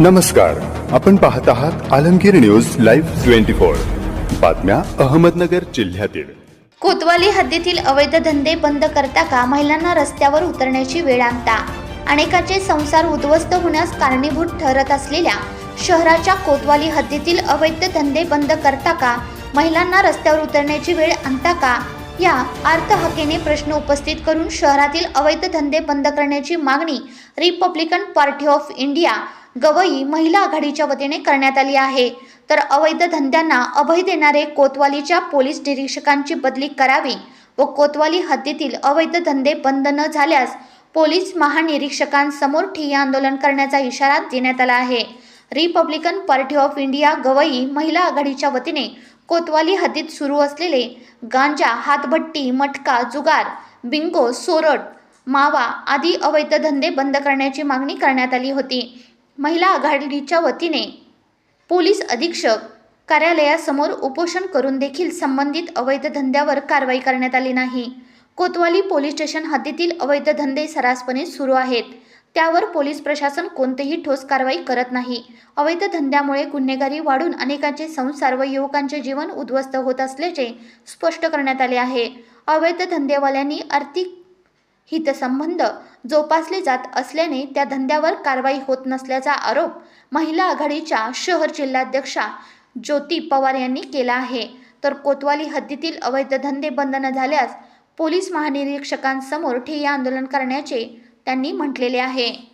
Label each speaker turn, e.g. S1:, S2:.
S1: नमस्कार. आपण पाहत आहात Alamgir news live twenty four. बातम्या अहमदनगर जिल्ह्यातील.
S2: कोतवाली हद्दीतील अवैध धंदे बंद करता का? महिलांना रस्त्यावर उतरण्याची वेळ आणता अनेकांचे संसार उद्ध्वस्त होण्यास कारणीभूत ठरत असलेल्या शहराच्या कोतवाली हद्दीतील अवैध धंदे बंद करता का? महिलांना रस्त्यावर उतरण्याची वेळ आणता का? या अर्थहाकेने प्रश्न उपस्थित करून शहरातील अवैध धंदे बंद करण्याची मागणी Republican party of India Gavai महिला आघाडीच्या वतीने करण्यात आली आहे. तर अवैध धंद्यांना अभय देणारे कोतवालीच्या पोलीस निरीक्षकांची बदली करावी व कोतवाली हद्दीतील अवैध धंदे बंद न झाल्यास पोलीस महानिरीक्षकांसमोर ठिय्या आंदोलन करण्याचा इशारा देण्यात आला आहे. Republican party of India Gavai महिला आघाडीच्या वतीने कोतवाली हद्दीत सुरू असलेले गांजा हातभट्टी मटका जुगार बिंगो सोरट मावा आदी अवैध धंदे बंद करण्याची मागणी करण्यात आली होती. महिला आघाडीच्या वतीने पोलीस अधीक्षक कार्यालयासमोर उपोषण करून देखील संबंधित अवैध धंद्यावर कारवाई करण्यात आली नाही. कोतवाली पोलीस स्टेशन हद्दीतील अवैध धंदे सर्रासपणे सुरू आहेत. त्यावर पोलीस प्रशासन कोणतेही ठोस कारवाई करत नाही. अवैध धंद्यामुळे गुन्हेगारी वाढून अनेकांचे संसार व युवकांचे जीवन उद्ध्वस्त होत असल्याचे स्पष्ट करण्यात आले आहे. अवैध धंदेवाल्यांनी आर्थिक हितसंबंध जोपासले जात असल्याने त्या धंद्यावर कारवाई होत नसल्याचा आरोप महिला आघाडीच्या शहर जिल्हाध्यक्षा ज्योती पवार यांनी केला आहे. तर कोतवाली हद्दीतील अवैध धंदे बंद न झाल्यास पोलीस महानिरीक्षकांसमोर ठिय्या आंदोलन करण्याचे त्यांनी म्हटलेले आहे.